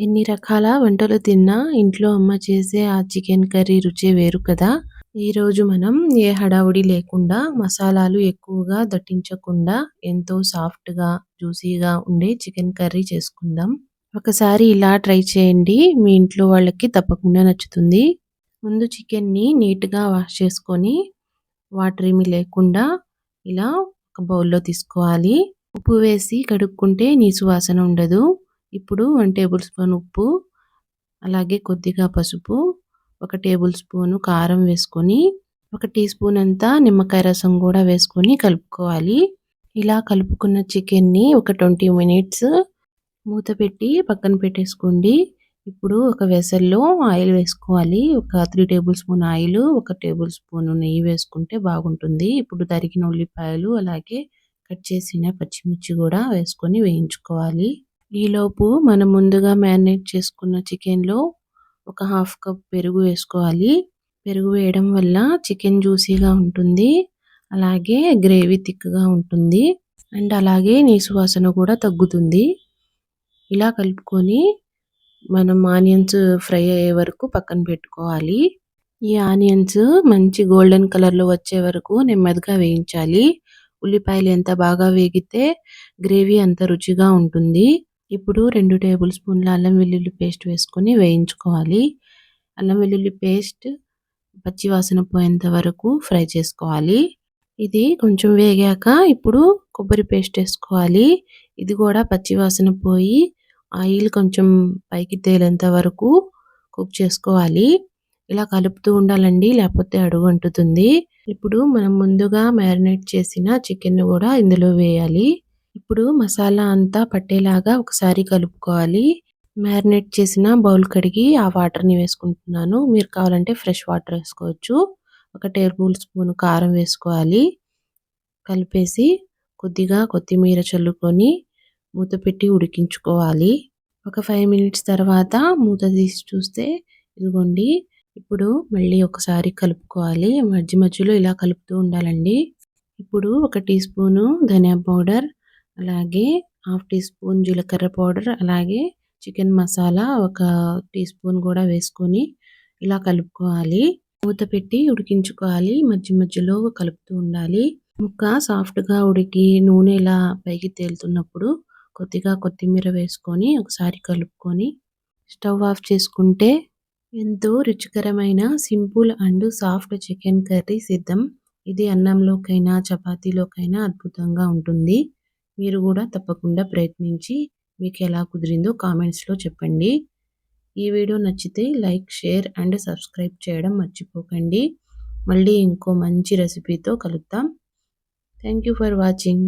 ఎన్ని రకాల వంటలు తిన్నా ఇంట్లో అమ్మ చేసే ఆ చికెన్ కర్రీ రుచే వేరు కదా. ఈరోజు మనం ఏ హడావుడి లేకుండా మసాలాలు ఎక్కువగా దట్టించకుండా ఎంతో సాఫ్ట్గా జ్యూసీగా ఉండే చికెన్ కర్రీ చేసుకుందాం. ఒకసారి ఇలా ట్రై చేయండి మీ ఇంట్లో వాళ్ళకి తప్పకుండా నచ్చుతుంది. ముందు చికెన్ని నీట్గా వాష్ చేసుకొని వాటర్ ఏమి లేకుండా ఇలా ఒక బౌల్లో తీసుకోవాలి. ఉప్పు వేసి కడుక్కుంటే నీసు వాసన ఉండదు. ఇప్పుడు వన్ టేబుల్ స్పూన్ ఉప్పు అలాగే కొద్దిగా పసుపు ఒక టేబుల్ స్పూను కారం వేసుకొని ఒక టీ స్పూన్ అంతా నిమ్మకాయ రసం కూడా వేసుకొని కలుపుకోవాలి. ఇలా కలుపుకున్న చికెన్ని ఒక ట్వంటీ మినిట్స్ మూత పెట్టి పక్కన పెట్టేసుకోండి. ఇప్పుడు ఒక వెసల్లో ఆయిల్ వేసుకోవాలి. ఒక త్రీ టేబుల్ స్పూన్ ఆయిల్ ఒక టేబుల్ స్పూన్ నెయ్యి వేసుకుంటే బాగుంటుంది. ఇప్పుడు తరిగిన ఉల్లిపాయలు అలాగే కట్ చేసిన పచ్చిమిర్చి కూడా వేసుకొని వేయించుకోవాలి. ఈలోపు మనం ముందుగా మ్యారినేట్ చేసుకున్న చికెన్లో ఒక హాఫ్ కప్ పెరుగు వేసుకోవాలి. పెరుగు వేయడం వల్ల చికెన్ జ్యూసీగా ఉంటుంది. అలాగే గ్రేవీ థిక్గా ఉంటుంది. అండ్ అలాగే నీసు వాసన కూడా తగ్గుతుంది. ఇలా కలుపుకొని మనం ఆనియన్స్ ఫ్రై అయ్యే వరకు పక్కన పెట్టుకోవాలి. ఈ ఆనియన్స్ మంచి గోల్డెన్ కలర్లో వచ్చే వరకు నెమ్మదిగా వేయించాలి. ఉల్లిపాయలు ఎంత బాగా వేగితే గ్రేవీ అంత రుచిగా ఉంటుంది. ఇప్పుడు రెండు టేబుల్ స్పూన్ల అల్లం వెల్లుల్లి పేస్ట్ వేసుకొని వేయించుకోవాలి. అల్లం వెల్లుల్లి పేస్ట్ పచ్చివాసన పోయేంత వరకు ఫ్రై చేసుకోవాలి. ఇది కొంచెం వేగాక ఇప్పుడు కొబ్బరి పేస్ట్ వేసుకోవాలి. ఇది కూడా పచ్చివాసన పోయి ఆయిల్ కొంచెం పైకి తేలేంత వరకు కుక్ చేసుకోవాలి. ఇలా కలుపుతూ ఉండాలండి లేకపోతే అడుగు అంటుతుంది. ఇప్పుడు మనం ముందుగా మ్యారినేట్ చేసిన చికెన్ కూడా ఇందులో వేయాలి. ఇప్పుడు మసాలా అంతా పట్టేలాగా ఒకసారి కలుపుకోవాలి. మ్యారినేట్ చేసిన బౌల్ కడిగి ఆ వాటర్ని వేసుకుంటున్నాను. మీరు కావాలంటే ఫ్రెష్ వాటర్ వేసుకోవచ్చు. ఒక టేబుల్ స్పూన్ కారం వేసుకోవాలి. కలిపేసి కొద్దిగా కొత్తిమీర చల్లుకొని మూత పెట్టి ఉడికించుకోవాలి. ఒక ఫైవ్ మినిట్స్ తర్వాత మూత తీసి చూస్తే ఇదిగోండి. ఇప్పుడు మళ్ళీ ఒకసారి కలుపుకోవాలి. మధ్య మధ్యలో ఇలా కలుపుతూ ఉండాలండి. ఇప్పుడు ఒక టీ స్పూను ధనియా పౌడర్ అలాగే హాఫ్ టీ స్పూన్ జీలకర్ర పౌడర్ అలాగే చికెన్ మసాలా ఒక టీ స్పూన్ కూడా వేసుకొని ఇలా కలుపుకోవాలి. మూత పెట్టి ఉడికించుకోవాలి. మధ్య మధ్యలో కలుపుతూ ఉండాలి. ముక్క సాఫ్ట్గా ఉడికి నూనె ఇలా పైకి తేలుతున్నప్పుడు కొద్దిగా కొత్తిమీర వేసుకొని ఒకసారి కలుపుకొని స్టవ్ ఆఫ్ చేసుకుంటే ఎంతో రుచికరమైన simple and soft chicken curry సిద్ధం. ఇది అన్నంలోకైనా చపాతీలోకైనా అద్భుతంగా ఉంటుంది. మీరు కూడా తప్పకుండా ప్రయత్నించి మీకు ఎలా కుదిరిందో కామెంట్స్లో చెప్పండి. ఈ వీడియో నచ్చితే లైక్ షేర్ అండ్ సబ్స్క్రైబ్ చేయడం మర్చిపోకండి. మళ్ళీ ఇంకో మంచి రెసిపీతో కలుద్దాం. Thank you for watching.